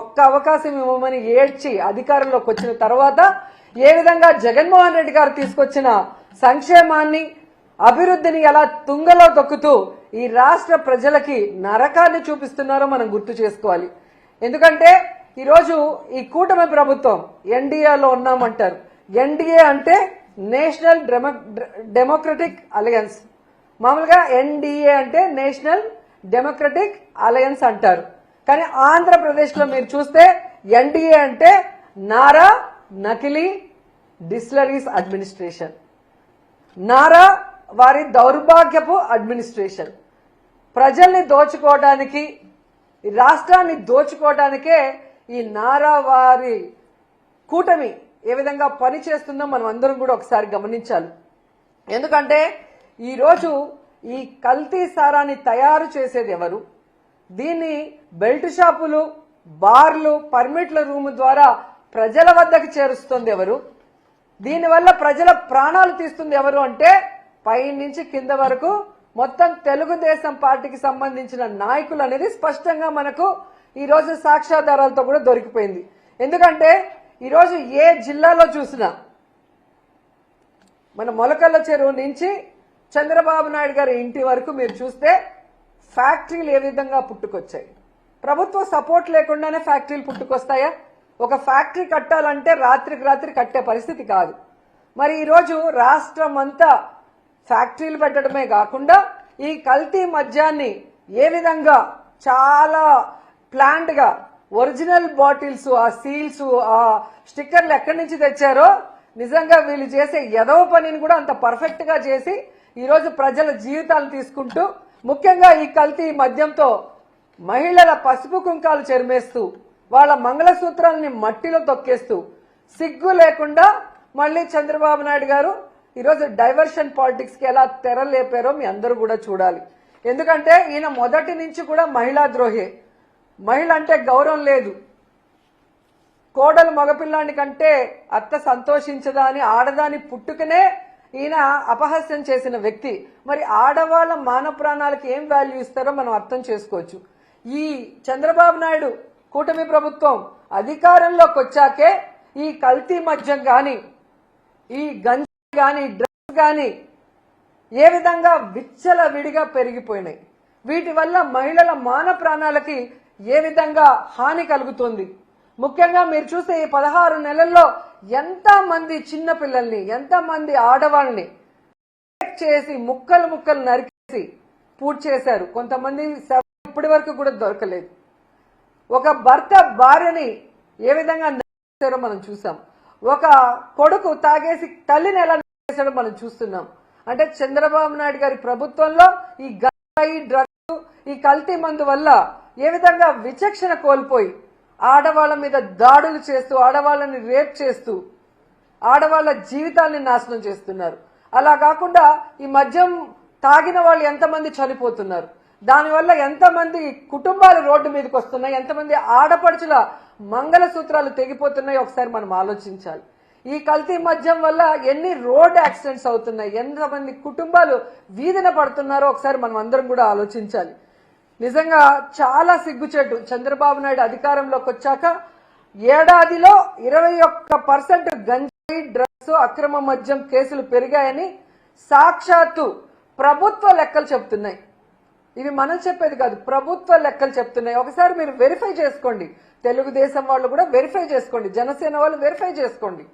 ఒక్క అవకాశం ఇవ్వమని ఏడ్చి అధికారంలోకి వచ్చిన తర్వాత ఏ విధంగా జగన్మోహన్ రెడ్డి గారు తీసుకొచ్చిన సంక్షేమాన్ని అభివృద్ధిని ఎలా తుంగలో తొక్కుతూ ఈ రాష్ట్ర ప్రజలకి నరకాన్ని చూపిస్తున్నారో మనం గుర్తు చేసుకోవాలి. ఎందుకంటే ఈరోజు ఈ కూటమి ప్రభుత్వం ఎన్డీఏలో ఉన్నామంటారు. ఎన్డీఏ అంటే నేషనల్ డెమోక్రటిక్ అలయన్స్. మామూలుగా ఎన్డీఏ అంటే నేషనల్ డెమోక్రటిక్ అలయన్స్ అంటారు. కానీ ఆంధ్రప్రదేశ్లో మీరు చూస్తే ఎన్డీఏ అంటే నారా నకిలీ డిస్లరీస్ అడ్మినిస్ట్రేషన్. నారా వారి దౌర్భాగ్యపు అడ్మినిస్ట్రేషన్. ప్రజల్ని దోచుకోవడానికి రాష్ట్రాన్ని దోచుకోవడానికే ఈ నారా వారి కూటమి ఏ విధంగా పని చేస్తుందో మనం అందరం కూడా ఒకసారి గమనించాలి. ఎందుకంటే ఈరోజు ఈ కల్తీ సారాన్ని తయారు చేసేది ఎవరు? దీన్ని బెల్ట్ షాపులు బార్లు పర్మిట్ల రూమ్ ద్వారా ప్రజల వద్దకు చేరుస్తుంది ఎవరు? దీనివల్ల ప్రజల ప్రాణాలు తీస్తుంది ఎవరు అంటే పై నుంచి కింద వరకు మొత్తం తెలుగుదేశం పార్టీకి సంబంధించిన నాయకులు అనేది స్పష్టంగా మనకు ఈరోజు సాక్ష్యాధారాలతో కూడా దొరికిపోయింది. ఎందుకంటే ఈరోజు ఏ జిల్లాలో చూసినా మన మొలకల్ల చెరువు నుంచి చంద్రబాబు నాయుడు గారి ఇంటి వరకు మీరు చూస్తే ఫ్యాక్టరీలు ఏ విధంగా పుట్టుకొచ్చాయి? ప్రభుత్వ సపోర్ట్ లేకుండానే ఫ్యాక్టరీలు పుట్టుకొస్తాయా? ఒక ఫ్యాక్టరీ కట్టాలంటే రాత్రికి రాత్రి కట్టే పరిస్థితి కాదు. మరి ఈరోజు రాష్ట్రం అంతా ఫ్యాక్టరీలు పెట్టడమే కాకుండా ఈ కల్తీ మద్యాన్ని ఏ విధంగా చాలా ప్లాంట్గా ఒరిజినల్ బాటిల్స్ ఆ సీల్స్ ఆ స్టిక్కర్లు ఎక్కడి నుంచి తెచ్చారో నిజంగా వీళ్ళు చేసే ఎదవ పనిని కూడా అంత పర్ఫెక్ట్గా చేసి ఈరోజు ప్రజల జీవితాలు తీసుకుంటూ ముఖ్యంగా ఈ కల్తీ మద్యంతో మహిళల పసుపు కుంకాలు చెరిమేస్తూ వాళ్ళ మంగళసూత్రాలని మట్టిలో తొక్కేస్తూ సిగ్గు లేకుండా మళ్ళీ చంద్రబాబు నాయుడు గారు ఈరోజు డైవర్షన్ పాలిటిక్స్కి ఎలా తెరలేపారో మీ అందరూ కూడా చూడాలి. ఎందుకంటే ఈయన మొదటి నుంచి కూడా మహిళా ద్రోహే. మహిళ అంటే గౌరవం లేదు. కోడలు మగపిల్లాని కంటే అత్త సంతోషించదా అని ఆడదాని పుట్టుకనే ఈయన అపహాస్యం చేసిన వ్యక్తి. మరి ఆడవాళ్ళ మాన ప్రాణాలకు ఏం వాల్యూ ఇస్తారో మనం అర్థం చేసుకోవచ్చు. ఈ చంద్రబాబు నాయుడు కూటమి ప్రభుత్వం అధికారంలోకి వచ్చాకే ఈ కల్తీ మద్యం కానీ ఈ గంజా కానీ డ్రగ్స్ కానీ ఏ విధంగా విచ్చల విడిగా పెరిగిపోయినాయి. వీటి వల్ల మహిళల మాన ప్రాణాలకి ఏ విధంగా హాని కలుగుతుంది? ముఖ్యంగా మీరు చూస్తే ఈ పదహారు నెలల్లో ఎంత మంది చిన్న పిల్లల్ని ఎంత మంది ఆడవాళ్ళని చేసి ముక్కలు ముక్కలు నరికేసి పూర్తి చేశారు. కొంతమంది ఇప్పటి వరకు కూడా దొరకలేదు. ఒక భర్త భార్యని ఏ విధంగా నరికేశారో మనం చూసాం. ఒక కొడుకు తాగేసి తల్లిని ఎలా నరికేశాడో మనం చూస్తున్నాం. అంటే చంద్రబాబు నాయుడు గారి ప్రభుత్వంలో ఈ గంజాయి డ్రగ్స్ ఈ కల్తీ మందు వల్ల ఏ విధంగా విచక్షణ కోల్పోయి ఆడవాళ్ళ మీద దాడులు చేస్తూ ఆడవాళ్ళని రేప్ చేస్తూ ఆడవాళ్ళ జీవితాన్ని నాశనం చేస్తున్నారు. అలా కాకుండా ఈ మద్యం తాగిన వాళ్ళు ఎంతమంది చనిపోతున్నారు? దానివల్ల ఎంతమంది కుటుంబాలు రోడ్డు మీదకి వస్తున్నాయి? ఎంతమంది ఆడపడుచుల మంగళసూత్రాలు తెగిపోతున్నాయి? ఒకసారి మనం ఆలోచించాలి. ఈ కల్తీ మద్యం వల్ల ఎన్ని రోడ్ యాక్సిడెంట్స్ అవుతున్నాయి? ఎంతమంది కుటుంబాలు వీధిన పడుతున్నారో ఒకసారి మనం అందరం కూడా ఆలోచించాలి. నిజంగా చాలా సిగ్గుచేటు చంద్రబాబు నాయుడు అధికారంలోకి వచ్చాక ఏడాదిలో ఇరవై ఒక్క పర్సెంట్ గంజాయి డ్రగ్స్ అక్రమ మద్యం కేసులు పెరిగాయని సాక్షాత్తు ప్రభుత్వ లెక్కలు చెప్తున్నాయి. ఇవి మనం చెప్పేది కాదు ప్రభుత్వ లెక్కలు చెప్తున్నాయి. ఒకసారి మీరు వెరిఫై చేసుకోండి. తెలుగుదేశం వాళ్ళు కూడా వెరిఫై చేసుకోండి. జనసేన వాళ్ళు వెరిఫై చేసుకోండి.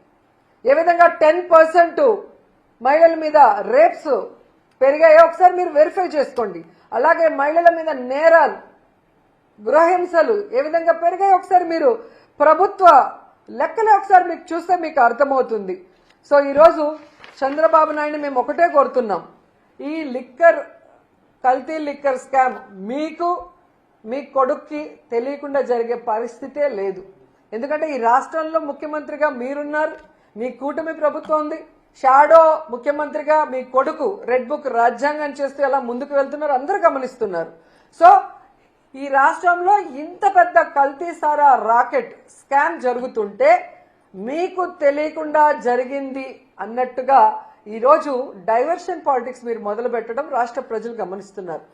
ఏ విధంగా టెన్ పర్సెంట్ మహిళల మీద రేప్స్ పెరిగాయో? ఒకసారి మీరు వెరిఫై చేసుకోండి. అలాగే మహిళల మీద నేరాలు గృహహింసలు ఏ విధంగా పెరిగాయో? ఒకసారి మీరు ప్రభుత్వ లెక్కలే ఒకసారి మీకు చూస్తే మీకు అర్థమవుతుంది. సో ఈరోజు చంద్రబాబు నాయుడు మేము ఒకటే కోరుతున్నాం. ఈ లిక్కర్ కల్తీ లిక్కర్ స్కామ్ మీకు మీ కొడుక్కి తెలియకుండా జరిగే పరిస్థితే లేదు. ఎందుకంటే ఈ రాష్ట్రంలో ముఖ్యమంత్రిగా మీరున్నారు మీ కూటమి ప్రభుత్వం ఉంది. షాడో ముఖ్యమంత్రిగా మీ కొడుకు రెడ్ బుక్ రాజ్యాంగం చేస్తూ ఎలా ముందుకు వెళ్తున్నారు అందరూ గమనిస్తున్నారు. సో ఈ రాష్ట్రంలో ఇంత పెద్ద కల్తీ సారా రాకెట్ స్కామ్ జరుగుతుంటే మీకు తెలియకుండా జరిగింది అన్నట్టుగా ఈరోజు డైవర్షన్ పాలిటిక్స్ మీరు మొదలు పెట్టడం రాష్ట్ర ప్రజలు గమనిస్తున్నారు.